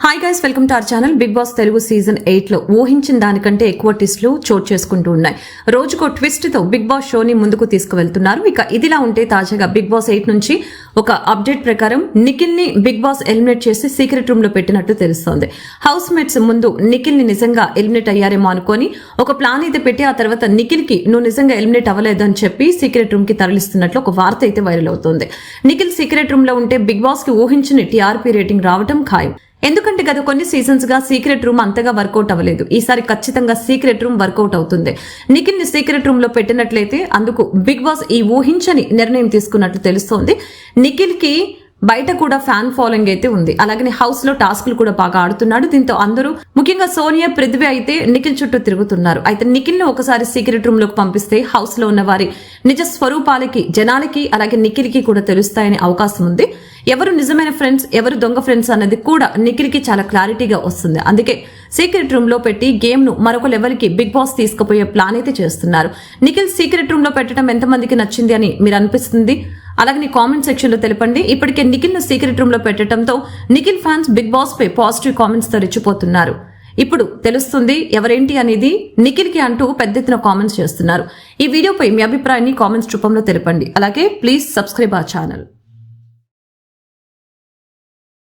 Hi guys welcome to our channel Big Boss Telugu season ఎయిట్లో ఊహించిన దానికంటే ఎక్కువ ట్విస్టులు చోటు చేసుకుంటూ ఉన్నాయి. రోజుకో ట్విస్ట్తో బిగ్ బాస్ షోని ముందుకు తీసుకువెళ్తున్నారు. ఇక ఇదిలా ఉంటే తాజాగా బిగ్ బాస్ ఎయిట్ నుంచి ఒక అప్డేట్ ప్రకారం నిఖిల్ని బిగ్ బాస్ ఎలిమినేట్ చేసి సీక్రెట్ రూమ్లో పెట్టినట్టు తెలుస్తోంది. హౌస్ మేట్స్ ముందు నిఖిల్ని నిజంగా ఎలిమినేట్ అయ్యారేమో అనుకొని ఒక ప్లాన్ అయితే పెట్టి ఆ తర్వాత నిఖిల్కి నువ్వు నిజంగా ఎలిమినేట్ అవ్వలేదు అని చెప్పి సీక్రెట్ రూమ్కి తరలిస్తున్నట్లు ఒక వార్త అయితే వైరల్ అవుతుంది. నిఖిల్ సీక్రెట్ రూమ్లో ఉంటే బిగ్ బాస్కి ఊహించిన టీఆర్పీ రేటింగ్ రావడం ఖాయం. ఎందుకంటే గత కొన్ని సీజన్స్గా సీక్రెట్ రూమ్ అంతగా వర్కౌట్ అవ్వలేదు. ఈసారి ఖచ్చితంగా సీక్రెట్ రూమ్ వర్కౌట్ అవుతుంది. నిఖిల్ని సీక్రెట్ రూమ్లో పెట్టినట్లయితే అందుకు బిగ్ బాస్ ఈ ఊహించని నిర్ణయం తీసుకున్నట్లు తెలుస్తోంది. నిఖిల్కి బయట కూడా ఫ్యాన్ ఫాలోయింగ్ అయితే ఉంది. అలాగే హౌస్లో టాస్క్లు కూడా బాగా ఆడుతున్నాడు. దీంతో అందరూ ముఖ్యంగా సోనియా పృథ్వీ అయితే నిఖిల్ చుట్టూ తిరుగుతున్నారు. అయితే నిఖిల్ను ఒకసారి సీక్రెట్ రూమ్లోకి పంపిస్తే హౌస్లో ఉన్న వారి నిజ స్వరూపాలకి జనాలకి అలాగే నిఖిల్కి కూడా తెలుస్తాయనే అవకాశం ఉంది. ఎవరు నిజమైన ఫ్రెండ్స్ ఎవరు దొంగ ఫ్రెండ్స్ అన్నది కూడా నిఖిల్కి చాలా క్లారిటీగా వస్తుంది. అందుకే సీక్రెట్ రూమ్లో పెట్టి గేమ్ను మరొక లెవెల్కి బిగ్ బాస్ తీసుకుపోయే ప్లాన్ అయితే చేస్తున్నారు. నిఖిల్ సీక్రెట్ రూమ్లో పెట్టడం ఎంతమందికి నచ్చింది అని మీరు అనిపిస్తుంది? అలాగే కామెంట్ సెక్షన్లో తెలపండి. ఇప్పటికే నిఖిల్ను సీక్రెట్ రూమ్లో పెట్టడంతో నిఖిల్ ఫ్యాన్స్ బిగ్ బాస్ పై పాజిటివ్ కామెంట్స్తో రెచ్చిపోతున్నారు. ఇప్పుడు తెలుస్తుంది ఎవరేంటి అనేది నిఖిల్కి అంటూ పెద్ద ఎత్తున కామెంట్స్ చేస్తున్నారు. ఈ వీడియోపై మీ అభిప్రాయాన్ని కామెంట్స్ రూపంలో తెలపండి. అలాగే ప్లీజ్ సబ్స్క్రైబ్ ఆ ఛానల్